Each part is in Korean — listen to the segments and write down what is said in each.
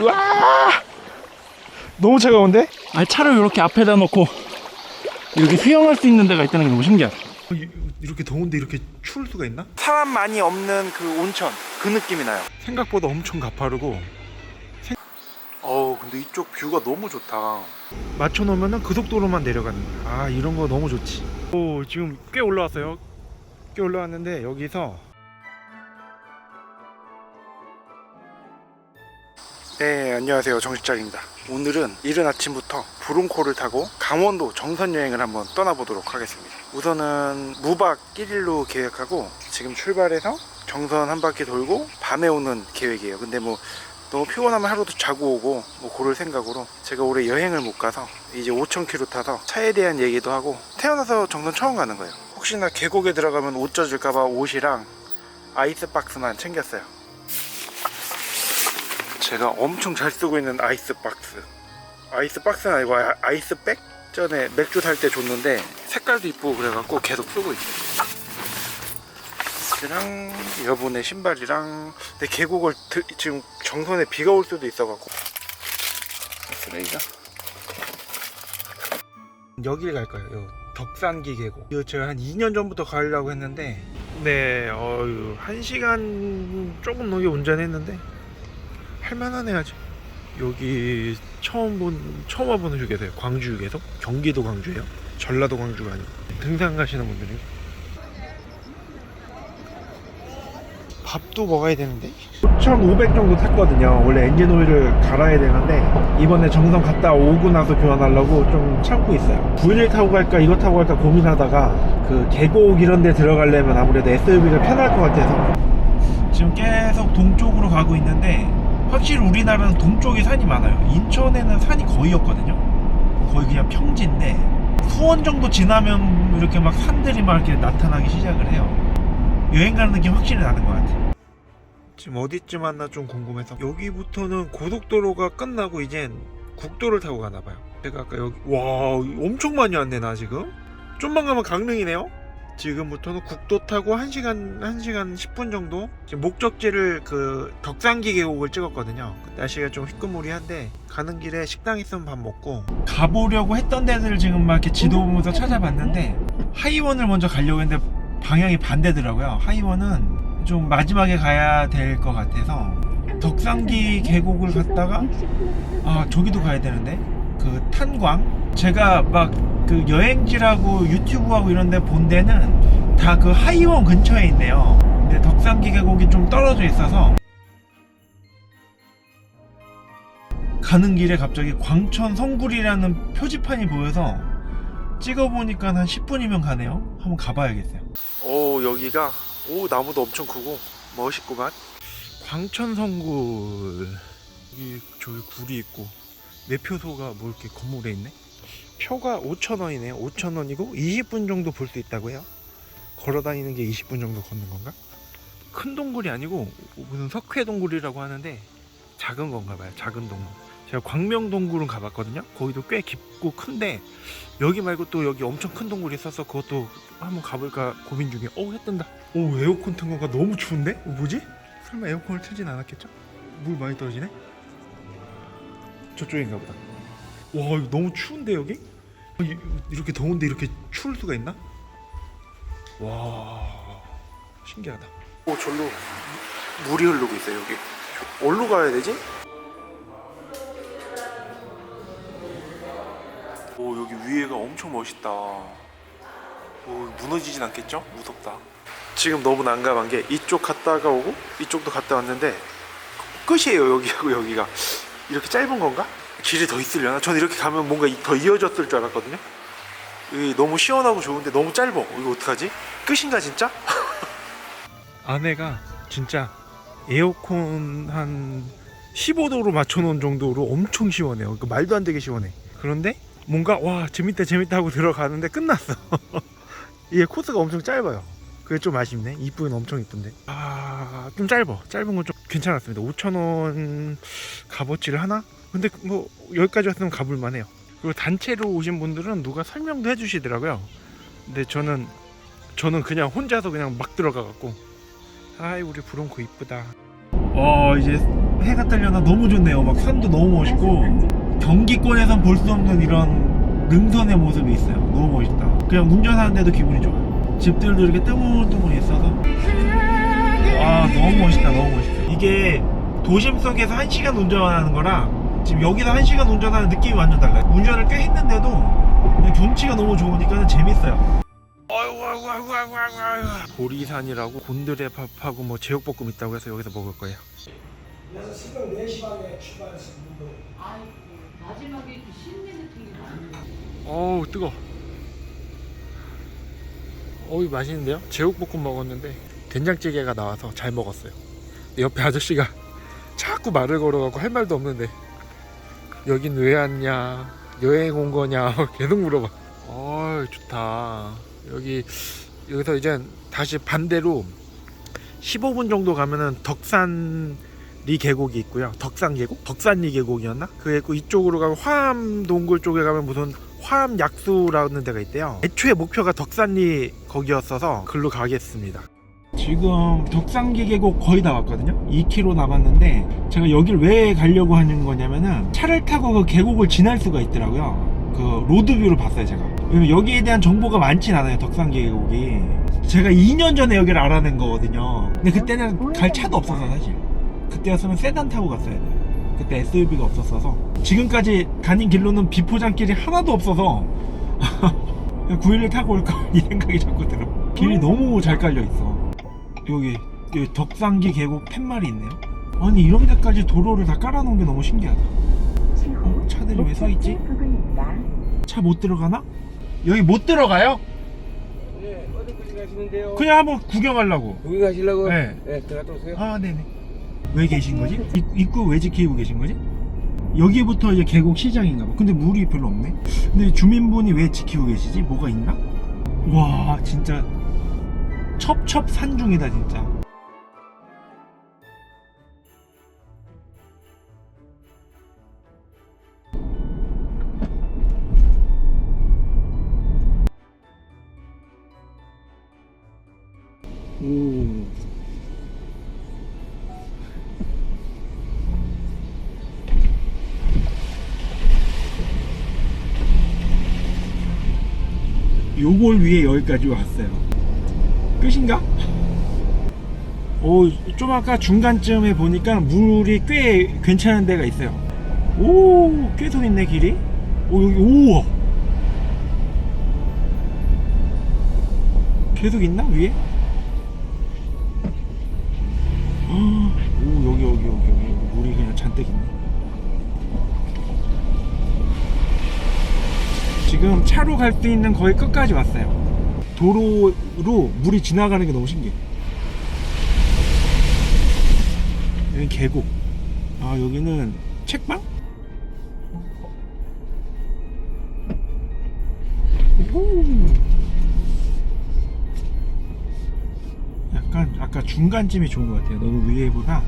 와 너무 차가운데? 아니 차를 이렇게 앞에다 놓고 이렇게 수영할 수 있는 데가 있다는 게 너무 신기하다. 어, 이렇게 더운데 이렇게 추울 수가 있나? 사람 많이 없는 그 온천 그 느낌이 나요. 생각보다 엄청 가파르고 어우 근데 이쪽 뷰가 너무 좋다. 맞춰놓으면 그 속도로만 내려가는 거야. 아 이런 거 너무 좋지 오 지금 꽤 올라왔어요 꽤 올라왔는데 여기서 네 안녕하세요 정식장입니다. 오늘은 이른 아침부터 브론코를 타고 강원도 정선 여행을 한번 떠나보도록 하겠습니다. 우선은 무박 1일로 계획하고 지금 출발해서 정선 한 바퀴 돌고 밤에 오는 계획이에요. 근데 뭐 너무 피곤하면 하루도 자고 오고 뭐 그럴 생각으로 제가 올해 여행을 못 가서 이제 5,000km 타서 차에 대한 얘기도 하고 태어나서 정선 처음 가는 거예요. 혹시나 계곡에 들어가면 옷 젖을까봐 옷이랑 아이스박스만 챙겼어요. 제가 엄청 잘 쓰고 있는 아이스박스. 아이스박스는 아니고 아- 아이스백? 전에 맥주 살 때 줬는데 색깔도 이쁘고 그래갖고 계속 쓰고 있어요. 이랑 여분의 신발이랑 근데 계곡을 드- 지금 정선에 비가 올 수도 있어갖고 쓰레기가 여길 갈 거예요 요 덕산기 계곡 이거 제가 한 2년 전부터 가려고 했는데 네 어유 1시간 조금 넘게 운전했는데 할만하네 아직. 여기 처음 본 처음 와보는 휴게소예요. 광주 휴게소? 경기도 광주예요? 전라도 광주가 아니고. 등산 가시는 분들이 밥도 먹어야 되는데? 5,500 정도 탔거든요. 원래 엔진 오일을 갈아야 되는데 이번에 정선 갔다 오고 나서 교환하려고 좀 참고 있어요. 911 타고 갈까 이거 타고 갈까 고민하다가 그 계곡 이런 데 들어가려면 아무래도 SUV가 편할 것 같아서. 지금 계속 동쪽으로 가고 있는데 확실히 우리나라는 동쪽에 산이 많아요 인천에는 산이 거의 없거든요 거의 그냥 평지인데 수원 정도 지나면 이렇게 막 산들이 막 이렇게 나타나기 시작을 해요 여행 가는 느낌 확실히 나는 것 같아 지금 어디쯤 왔나 좀 궁금해서 여기부터는 고속도로가 끝나고 이젠 국도를 타고 가나 봐요. 제가 아까 여기 와 엄청 많이 왔네 나 지금. 좀만 가면 강릉이네요. 지금부터는 국도 타고 1시간 1시간 10분 정도 지금 목적지를 그 덕산기 계곡을 찍었거든요. 날씨가 좀 희끄무리한데 가는 길에 식당 있으면 밥 먹고 가보려고 했던 데들 지금 막 이렇게 지도 보면서 찾아봤는데 하이원을 먼저 가려고 했는데 방향이 반대더라고요. 하이원은 좀 마지막에 가야 될 것 같아서 덕산기 계곡을 갔다가 아 저기도 가야 되는데 그 탄광 제가 막 그 여행지라고 유튜브하고 이런데 본 데는 다 그 하이원 근처에 있네요. 근데 덕산 기 계곡이 좀 떨어져 있어서 가는 길에 갑자기 광천 성굴이라는 표지판이 보여서 찍어보니까 한 10분이면 가네요. 한번 가봐야겠어요. 오 여기가 오 나무도 엄청 크고 멋있구만 광천 성굴 여기 저기 굴이 있고 매표소가 뭐 이렇게 건물에 있네 표가 5,000원이네요 5,000원이고 20분 정도 볼 수 있다고요 걸어 다니는 게 20분 정도 걷는 건가 큰 동굴이 아니고 무슨 석회 동굴이라고 하는데 작은 건가 봐요 작은 동굴 제가 광명 동굴은 가봤거든요 거기도 꽤 깊고 큰데 여기 말고 또 여기 엄청 큰 동굴이 있어서 그것도 한번 가볼까 고민 중이에요 어우 해 뜬다 오 에어컨 튼 건가 너무 추운데? 어, 뭐지? 설마 에어컨을 틀진 않았겠죠? 물 많이 떨어지네? 저쪽인가 보다 와 너무 추운데 여기? 어, 이- 이렇게 더운데 이렇게 추울 수가 있나? 와 신기하다 오 절로 물이 흐르고 있어요 여기 어디로 가야 되지? 오 여기 위에가 엄청 멋있다 오 무너지진 않겠죠? 무섭다 지금 너무 난감한 게 이쪽 갔다가 오고 이쪽도 갔다 왔는데 끝이에요 여기하고 여기가 이렇게 짧은 건가? 길이 더 있으려나? 전 이렇게 가면 뭔가 이- 더 이어졌을 줄 알았거든요 너무 시원하고 좋은데 너무 짧어 이거 어떡하지? 끝인가 진짜? 아내가 진짜 에어컨 한 15도로 맞춰놓은 정도로 엄청 시원해요. 그 말도 안 되게 시원해. 그런데 뭔가 와 재밌다 재밌다 하고 들어가는데 끝났어. 이게 코스가 엄청 짧아요. 그게 좀 아쉽네. 이쁘긴 엄청 이쁜데. 아 좀 짧아. 짧은 건 좀 괜찮았습니다. 5천 원 값어치를 하나? 근데 뭐 여기까지 왔으면 가볼 만 해요. 그리고 단체로 오신 분들은 누가 설명도 해주시더라고요. 근데 저는 저는 그냥 혼자서 그냥 막 들어가 갖고 아이 우리 브론코 이쁘다 어 이제 해가 떨려나 너무 좋네요. 막 산도 너무 멋있고 경기권에선 볼 수 없는 이런 능선의 모습이 있어요. 너무 멋있다. 그냥 운전하는데도 기분이 좋아요. 집들도 이렇게 뜨문뜨문 있어서 와 너무 멋있다. 너무 멋있다. 이게 도심 속에서 한 시간 운전하는 거랑 지금 여기서 한 시간 운전하는 느낌이 완전 달라요. 운전을 꽤 했는데도 경치가 너무 좋으니까 재밌어요. 보리산이라고 곤드레 밥하고 뭐 제육볶음 있다고 해서 여기서 먹을 거예요. 그래서 새벽 4시 반에 출발했습니다. 아이고 마지막에 그 신내 게 많네. 어우 뜨거. 어우 맛있는데요? 제육볶음 먹었는데 된장찌개가 나와서 잘 먹었어요. 옆에 아저씨가 자꾸 말을 걸어갖고 할 말도 없는데 여긴 왜 왔냐 여행 온 거냐 계속 물어봐. 어 좋다. 여기 여기서 이제 다시 반대로 15분 정도 가면은 덕산 리 계곡이 있고요. 덕산 계곡? 덕산리 계곡이었나? 그 있고 이쪽으로 가면 화암 동굴 쪽에 가면 무슨 화암 약수라는 데가 있대요. 애초에 목표가 덕산리 거기였어서 글로 가겠습니다. 지금 덕산기 계곡 거의 다 왔거든요. 2km 남았는데 제가 여길 왜 가려고 하는 거냐면은 차를 타고 그 계곡을 지날 수가 있더라고요. 그 로드뷰를 봤어요 제가. 왜냐면 여기에 대한 정보가 많진 않아요. 덕산기 계곡이. 제가 2년 전에 여기를 알아낸 거거든요. 근데 그때는 갈 차도 없어서 사실. 그때였으면 세단 타고 갔어야 돼요. 그때 SUV가 없었어서 지금까지 다닌 길로는 비포장길이 하나도 없어서 911 타고 올까 이 생각이 자꾸 들어. 길이 너무 잘 깔려 있어. 여기, 여기 덕산기 계곡 팻말이 있네요. 아니 이런 데까지 도로를 다 깔아놓은 게 너무 신기하다. 어? 차들이 왜 서 있지? 차 못 들어가나? 여기 못 들어가요? 네, 어디까지 가시는데요? 그냥 한번 구경하려고. 여기 가시려고? 네. 네, 들어갔다 오세요. 아, 네네. 왜 계신 거지? 입, 입구 왜 지키고 계신 거지? 여기부터 이제 계곡 시장인가 봐. 근데 물이 별로 없네. 근데 주민분이 왜 지키고 계시지? 뭐가 있나? 와, 진짜 첩첩 산중이다, 진짜. 요걸 위해 여기까지 왔어요. 끝인가? 오, 좀 아까 중간쯤에 보니까 물이 꽤 괜찮은 데가 있어요. 오, 꽤손 있네, 길이. 오, 여기, 우와! 계속 있나, 위에? 갈 수 있는 거의 끝까지 왔어요. 도로로 물이 지나가는 게 너무 신기해. 여기 계곡. 아, 여기는 책방? 오. 약간 아까 중간쯤이 좋은 것 같아요. 너무 위에보다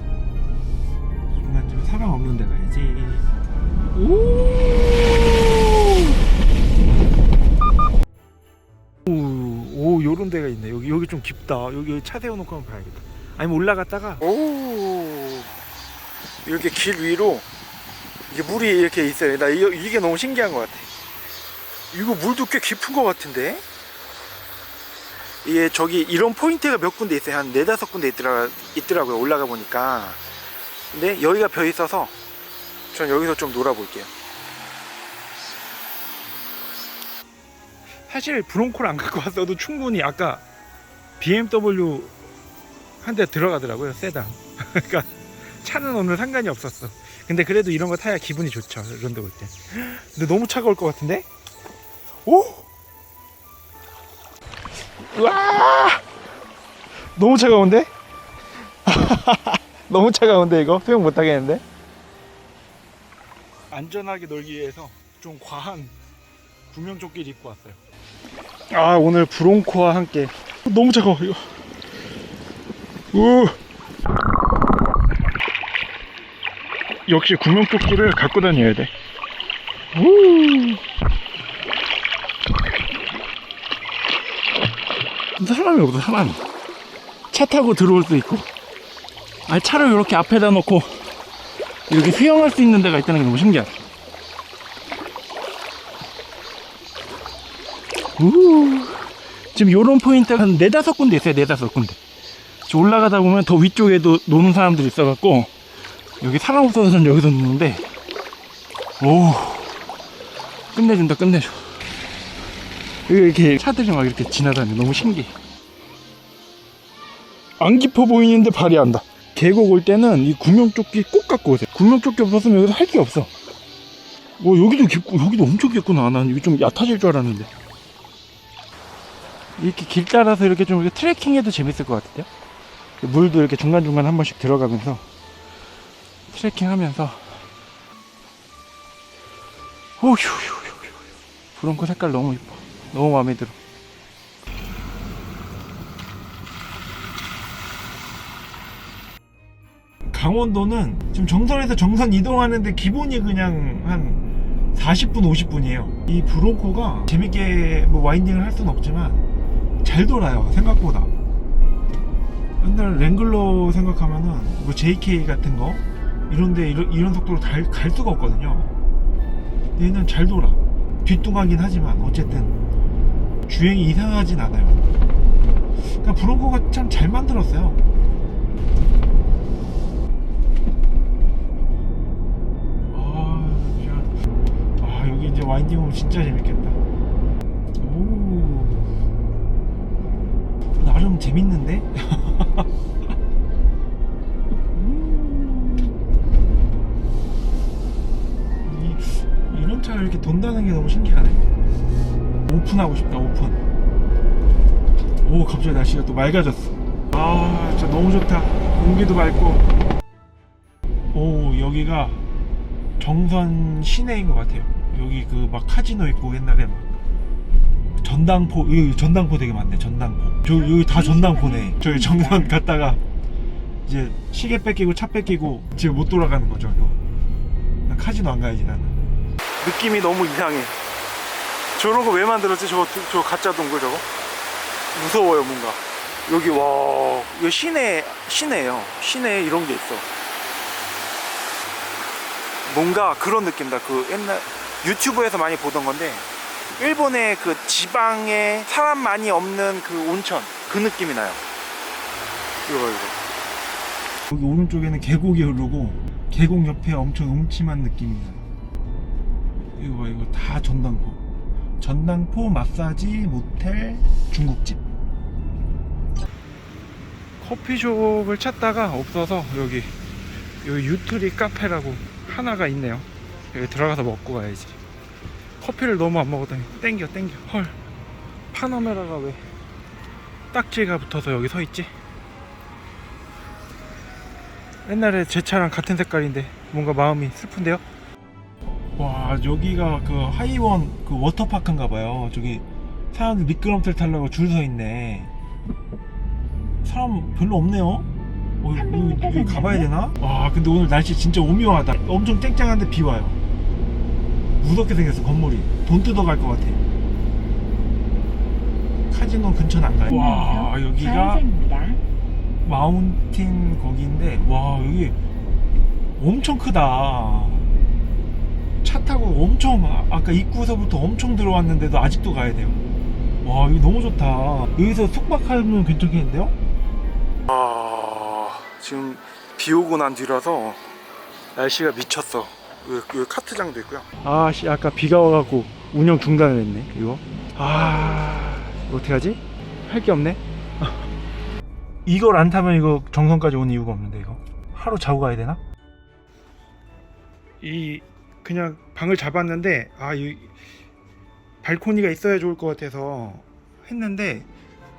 중간쯤에 사람 없는 데 가야지. 오! 오, 오, 요런 데가 있네. 여기, 여기 좀 깊다. 여기, 여기 차 세워놓고 한번 봐야겠다. 아니면 올라갔다가, 오! 이렇게 길 위로, 이게 물이 이렇게 있어요. 나 이거, 이게 너무 신기한 것 같아. 이거 물도 꽤 깊은 것 같은데? 이게 저기 이런 포인트가 몇 군데 있어요. 한 네다섯 군데 있더라, 있더라고요. 올라가 보니까. 근데 여기가 벼 있어서, 전 여기서 좀 놀아볼게요. 사실 브론코를 안 갖고 왔어도 충분히 아까 BMW 한 대 들어가더라고요 세단. 그러니까 차는 오늘 상관이 없었어. 근데 그래도 이런 거 타야 기분이 좋죠 이런 데올 때. 근데 너무 차가울 것 같은데? 오! 우와! 너무 차가운데? 너무 차가운데 이거? 수영 못 하겠는데? 안전하게 놀기 위해서 좀 과한 구명조끼를 입고 왔어요 아 오늘 브론코와 함께. 너무 차가워 이거. 우! 역시 구명조끼를 갖고 다녀야 돼. 우. 사람이 없어 사람이. 차 타고 들어올 수 있고. 아 차를 이렇게 앞에다 놓고 이렇게 수영할 수 있는 데가 있다는 게 너무 신기하다. 우 지금 요런 포인트가 한 네다섯 군데 있어요, 네다섯 군데. 올라가다 보면 더 위쪽에도 노는 사람들이 있어갖고, 여기 사람 없어서 전 여기서 노는데, 오, 끝내준다, 끝내줘. 여기 이렇게 차들이 막 이렇게 지나다니 너무 신기해. 안 깊어 보이는데 발이 안다. 계곡 올 때는 이 구명조끼 꼭 갖고 오세요. 구명조끼 없었으면 여기서 할 게 없어. 어, 여기도 깊고, 여기도 엄청 깊구나. 난 이거 좀 얕아질 줄 알았는데. 이렇게 길 따라서 이렇게 좀 이렇게 트레킹해도 재밌을 것 같은데요? 물도 이렇게 중간중간 한 번씩 들어가면서 트레킹 하면서 브롱코 색깔 너무 이뻐. 너무 마음에 들어. 강원도는 지금 정선에서 정선 이동하는데 기본이 그냥 한 40분, 50분이에요. 이 브로코가 재밌게 뭐 와인딩을 할 수는 없지만 잘 돌아요, 생각보다. 옛날 랭글러 생각하면은 뭐 JK 같은 거 이런데 이런, 이런 속도로 달, 갈 수가 없거든요. 얘는 잘 돌아. 뒤뚱하긴 하지만 어쨌든 주행이 이상하진 않아요. 그러니까 브로코가 참 잘 만들었어요. 아. 아 여기 이제 와인딩 오면 진짜 재밌겠다. 오, 나름 재밌는데? 음. 이, 이런 차를 이렇게 돈다는 게 너무 신기하네. 오픈하고 싶다, 오픈. 오, 갑자기 날씨가 또 맑아졌어. 아, 진짜 너무 좋다. 공기도 맑고. 오, 여기가 정선 시내인 것 같아요. 여기 그 막 카지노 있고 옛날에 막 전당포 여기 전당포 되게 많네. 전당포. 저 여기 다 전당포네. 저희 정선 갔다가 이제 시계 뺏기고 차 뺏기고 집에 못 돌아가는 거죠. 이거. 난 카지노 안 가야지 나는. 느낌이 너무 이상해. 저런 거 왜 만들었지? 저거 저 가짜 동굴 저거? 무서워요 뭔가. 여기 와 이거 시내 시내예요. 시내에 이런 게 있어. 뭔가 그런 느낌이다. 그 옛날 유튜브에서 많이 보던 건데 일본의 그 지방에 사람 많이 없는 그 온천 그 느낌이 나요. 이거 이거. 여기 오른쪽에는 계곡이 흐르고 계곡 옆에 엄청 음침한 느낌이 나요. 이거 봐, 이거 다 전당포. 전당포 마사지 모텔 중국집. 커피숍을 찾다가 없어서 여기 여기 유트리 카페라고 하나가 있네요. 여기 들어가서 먹고 가야지. 커피를 너무 안 먹었더니 땡겨 땡겨. 헐. 파나메라가 왜 딱지가 붙어서 여기 서 있지? 옛날에 제 차랑 같은 색깔인데 뭔가 마음이 슬픈데요? 와 여기가 그 하이원 그 워터파크인가 봐요. 저기 사람들 미끄럼틀 타려고 줄 서 있네. 사람 별로 없네요. 어, 여기, 여기 가봐야 되나? 와 근데 오늘 날씨 진짜 오묘하다 엄청 쨍쨍한데 비 와요 무섭게 생겼어 건물이. 돈 뜯어갈 것 같아. 카지노 근처는 안 가요. 와 여기가. 마운틴 거기인데 와 여기 엄청 크다. 차 타고 엄청 아- 아까 입구서부터 엄청 들어왔는데도 아직도 가야 돼요. 와 여기 너무 좋다. 여기서 숙박하면 괜찮겠는데요? 아 지금 비 오고 난 뒤라서 날씨가 미쳤어 여기, 여기 카트장도 있고요 아씨 아까 비가 와갖고 운영 중단을 했네 이거 아 이거 어떡하지? 할 게 없네 이걸 안 타면 이거 정선까지 온 이유가 없는데 이거 하루 자고 가야 되나? 이 그냥 방을 잡았는데 아 이 발코니가 있어야 좋을 것 같아서 했는데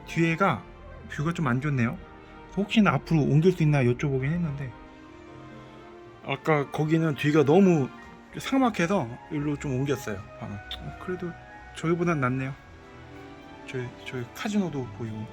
뒤에가 뷰가 좀 안 좋네요. 혹시나 앞으로 옮길 수 있나 여쭤보긴 했는데 아까 거기는 뒤가 너무 삭막해서 일로 좀 옮겼어요 방을. 어, 그래도 저기보단 낫네요. 저기 저기 카지노도 보이고.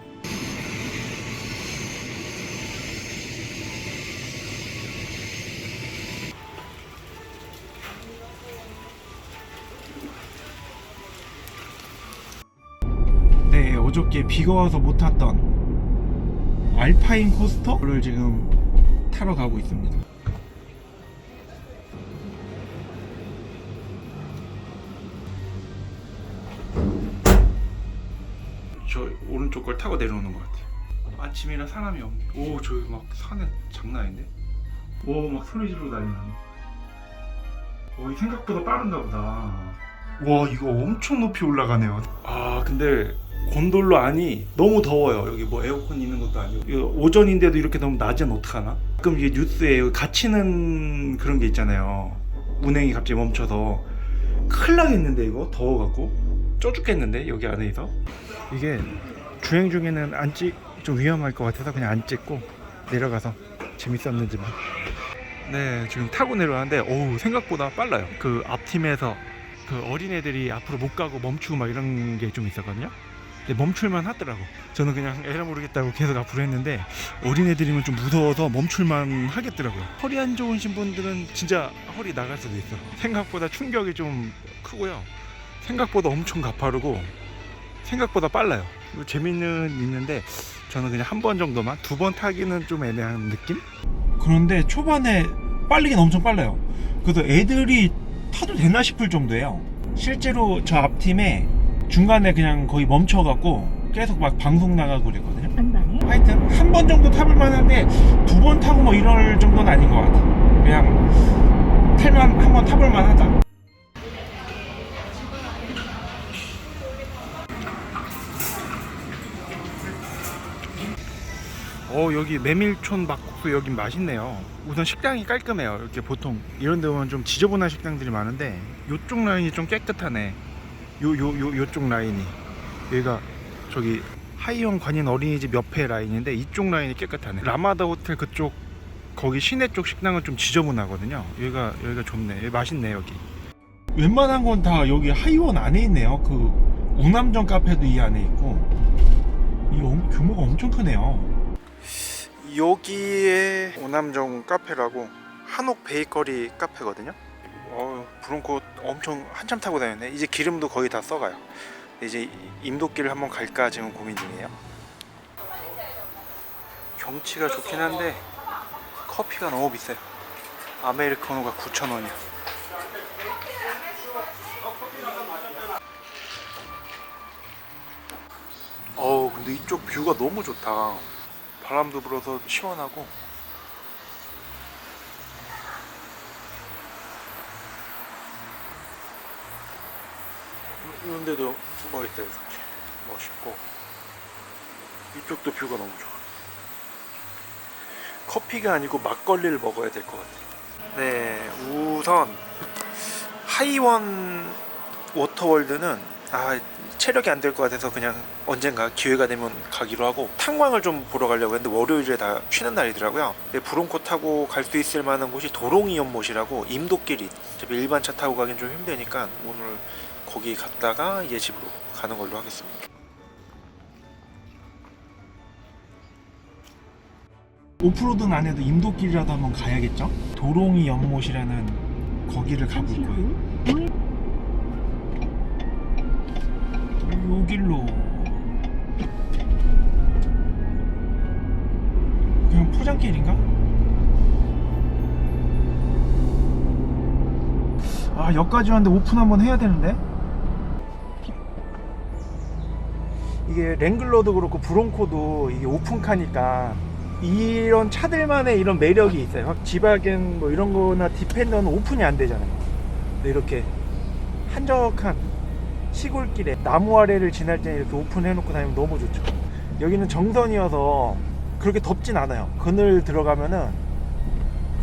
네, 어저께 비가 와서 못 탔던 알파인 코스터를 지금 타러 가고 있습니다. 타고 내려오는 것 같아요. 아침이라 사람이 없네. 오 저기 막 산에 장난 아닌데? 오 막 소리 지르고 나네. 오, 이 생각보다 빠른가 보다. 와 이거 엄청 높이 올라가네요. 아 근데 곤돌로 안이 너무 더워요. 여기 뭐 에어컨 있는 것도 아니고 오전인데도 이렇게 너무 낮은 어떡하나? 가끔 이게 뉴스에 갇히는 그런 게 있잖아요. 운행이 갑자기 멈춰서 큰일 나겠는데 이거 더워갖고 쪄 죽겠는데 여기 안에서 이게 주행 중에는 안 찍 좀 위험할 것 같아서 그냥 안 찍고 내려가서 재밌었는지만. 네 지금 타고 내려가는데 오 생각보다 빨라요. 그 앞팀에서 그 어린애들이 앞으로 못 가고 멈추고 막 이런 게 좀 있었거든요. 근데 멈출만 하더라고. 저는 그냥 에라 모르겠다고 계속 앞으로 했는데 어린애들이면 좀 무서워서 멈출만 하겠더라고요. 허리 안 좋으신 분들은 진짜 허리 나갈 수도 있어. 생각보다 충격이 좀 크고요. 생각보다 엄청 가파르고 생각보다 빨라요 재미는 있는데 저는 그냥 한 번 정도만 두 번 타기는 좀 애매한 느낌? 그런데 초반에 빨리긴 엄청 빨라요. 그래서 애들이 타도 되나 싶을 정도예요. 실제로 저 앞팀에 중간에 그냥 거의 멈춰갖고 계속 막 방송 나가고 그랬거든요. 하여튼 한 번 정도 타볼 만한데 두 번 타고 뭐 이럴 정도는 아닌 것 같아 그냥 탈만 한번 타볼 만하다 어 여기 메밀촌 막국수 여기 맛있네요. 우선 식당이 깔끔해요 이렇게 보통. 이런 데 보면 좀 지저분한 식당들이 많은데 요쪽 라인이 좀 깨끗하네. 요 요 요 요쪽 라인이. 여기가 저기 하이원 관인 어린이집 옆에 라인인데 이쪽 라인이 깨끗하네. 라마다 호텔 그쪽 거기 시내 쪽 식당은 좀 지저분하거든요. 여기가 여기가 좋네. 여기 맛있네 여기. 웬만한 건 다 여기 하이원 안에 있네요. 그 우남정 카페도 이 안에 있고. 이 엄- 규모가 엄청 크네요 여기에 오남정 카페라고 한옥 베이커리 카페거든요. 어, 브론코 엄청 한참 타고 다녔네. 이제 기름도 거의 다 써가요. 이제 임도길을 한번 갈까 지금 고민 중이에요. 경치가 좋긴 한데 커피가 너무 비싸요. 아메리카노가 9,000원이야. 어우 근데 이쪽 뷰가 너무 좋다. 바람도 불어서 시원하고. 이런 데도 뭐 있다 이렇게. 멋있고. 이쪽도 뷰가 너무 좋아. 커피가 아니고 막걸리를 먹어야 될 것 같아. 네 우선 하이원 워터월드는 아 체력이 안 될 것 같아서 그냥 언젠가 기회가 되면 가기로 하고 탄광을 좀 보러 가려고 했는데 월요일에 다 쉬는 날이더라고요. 근데 브론코 타고 갈 수 있을 만한 곳이 도롱이 연못이라고 임도길이 일반 차 타고 가긴 좀 힘드니까 오늘 거기 갔다가 이제 집으로 가는 걸로 하겠습니다. 오프로드는 안 해도 임도길이라도 한번 가야겠죠? 도롱이 연못이라는 거기를 가볼 거예요. 요 길로. 그냥 포장길인가? 아 여기까지 왔는데 오픈 한번 해야 되는데? 이게 랭글러도 그렇고 브론코도 이게 오픈카니까 이런 차들만의 이런 매력이 있어요. 확 지바겐 뭐 이런 거나 디펜더는 오픈이 안 되잖아요. 근데 이렇게 한적한 시골길에 나무 아래를 지날 때 이렇게 오픈해놓고 다니면 너무 좋죠. 여기는 정선이어서 그렇게 덥진 않아요. 그늘 들어가면은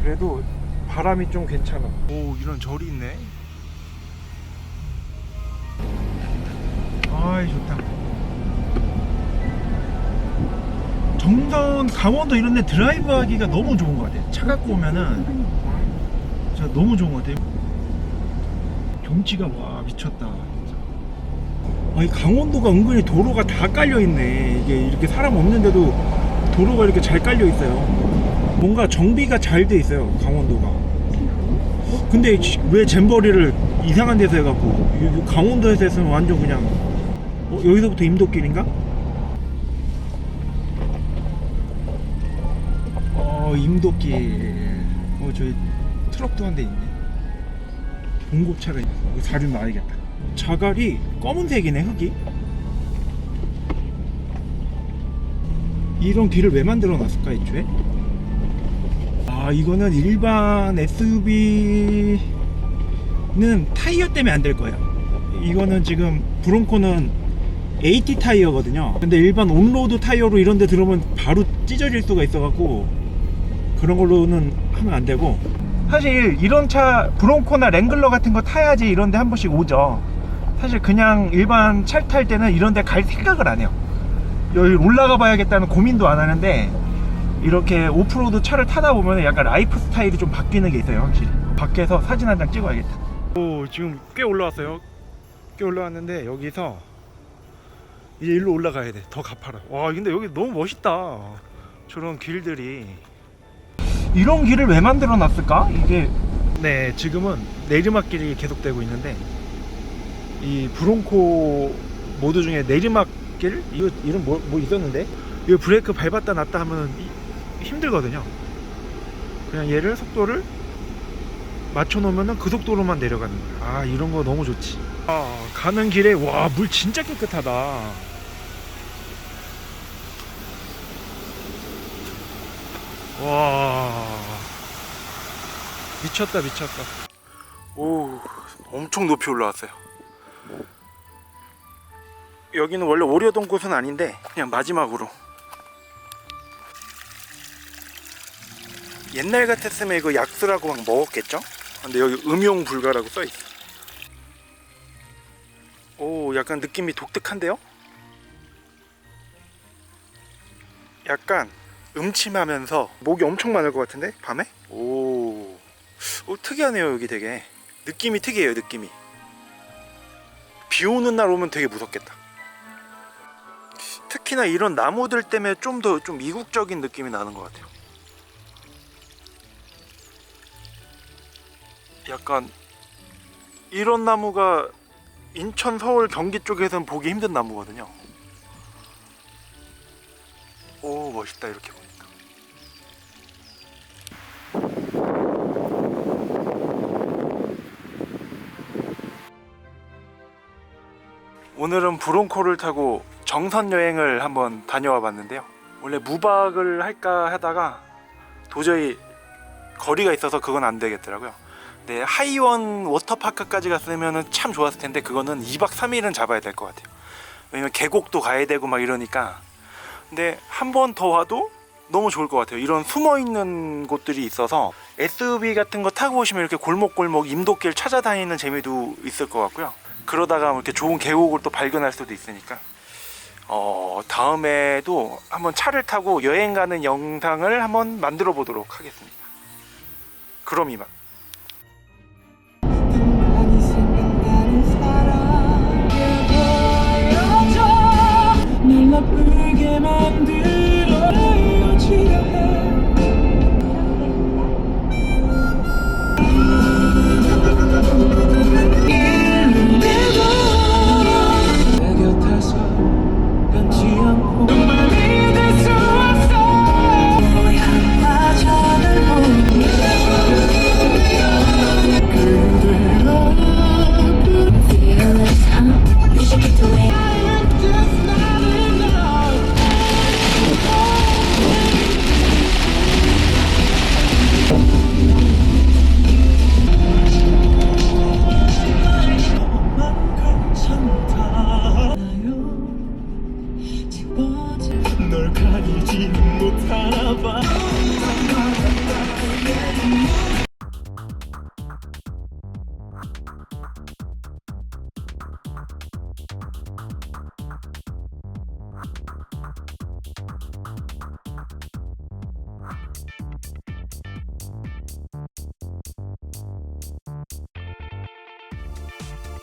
그래도 바람이 좀 괜찮아. 오 이런 절이 있네. 아이 좋다. 정선 강원도 이런 데 드라이브 하기가 너무 좋은 것 같아요. 차 갖고 오면은 진짜 너무 좋은 것 같아요. 경치가 와 미쳤다. 아니 강원도가 은근히 도로가 다 깔려 있네. 이게 이렇게 사람 없는데도 도로가 이렇게 잘 깔려 있어요. 뭔가 정비가 잘 돼 있어요. 강원도가. 근데 지- 왜 잼버리를 이상한 데서 해갖고 강원도에서 했으면 완전 그냥 어, 여기서부터 임도길인가? 어 임도길. 어 저기 트럭도 한 대 있네. 공급차가 있네. 사륜 놔야겠다. 자갈이 검은색이네 흙이. 이런 길을 왜 만들어 놨을까 애초에? 아 이거는 일반 SUV는 타이어 때문에 안 될 거예요 이거는 지금 브론코는 AT 타이어거든요. 근데 일반 온로드 타이어로 이런 데 들어오면 바로 찢어질 수가 있어 갖고 그런 걸로는 하면 안 되고 사실 이런 차 브론코나 랭글러 같은 거 타야지 이런 데 한 번씩 오죠. 사실 그냥 일반 차 탈 때는 이런 데 갈 생각을 안 해요. 여기 올라가 봐야겠다는 고민도 안 하는데 이렇게 오프로드 차를 타다 보면 약간 라이프 스타일이 좀 바뀌는 게 있어요 확실히. 밖에서 사진 한 장 찍어야겠다. 오 지금 꽤 올라왔어요. 꽤 올라왔는데 여기서 이제 일로 올라가야 돼. 더 가파라. 와 근데 여기 너무 멋있다. 저런 길들이 이런 길을 왜 만들어 놨을까? 이게 네 지금은 내리막길이 계속되고 있는데 이 브론코 모드 중에 내리막길? 이거 이름 뭐, 뭐 있었는데? 이거 브레이크 밟았다 놨다 하면 이- 힘들거든요. 그냥 얘를 속도를 맞춰 놓으면 그 속도로만 내려가는 거야. 아 이런 거 너무 좋지. 아 가는 길에 와 물 진짜 깨끗하다 와. 미쳤다 미쳤다. 오 엄청 높이 올라왔어요. 여기는 원래 오려던 곳은 아닌데 그냥 마지막으로. 옛날 같았으면 이거 약수라고 막 먹었겠죠? 근데 여기 음용 불가라고 써있어. 오 약간 느낌이 독특한데요? 약간 음침하면서 목이 엄청 많을 것 같은데 밤에? 오, 오 특이하네요 여기 되게. 느낌이 특이해요 느낌이. 비 오는 날 오면 되게 무섭겠다. 특히나 이런 나무들 때문에 좀 더좀 이국적인 느낌이 나는 것 같아요. 약간 이런 나무가 인천, 서울, 경기 쪽에서는 보기 힘든 나무거든요. 오 멋있다 이렇게 보니 오늘은 브론코를 타고 정선 여행을 한번 다녀와 봤는데요 원래 무박을 할까 하다가 도저히 거리가 있어서 그건 안 되겠더라고요 네, 하이원 워터파크까지 갔으면 참 좋았을 텐데 그거는 2박 3일은 잡아야 될 것 같아요 왜냐면 계곡도 가야 되고 막 이러니까 근데 한 번 더 와도 너무 좋을 것 같아요. 이런 숨어 있는 곳들이 있어서 SUV 같은 거 타고 오시면 이렇게 골목골목 임도길 찾아다니는 재미도 있을 것 같고요. 그러다가 뭐 이렇게 좋은 계곡을 또 발견할 수도 있으니까 어, 다음에도 한번 차를 타고 여행 가는 영상을 한번 만들어 보도록 하겠습니다. 그럼 이만. 나쁘게 만들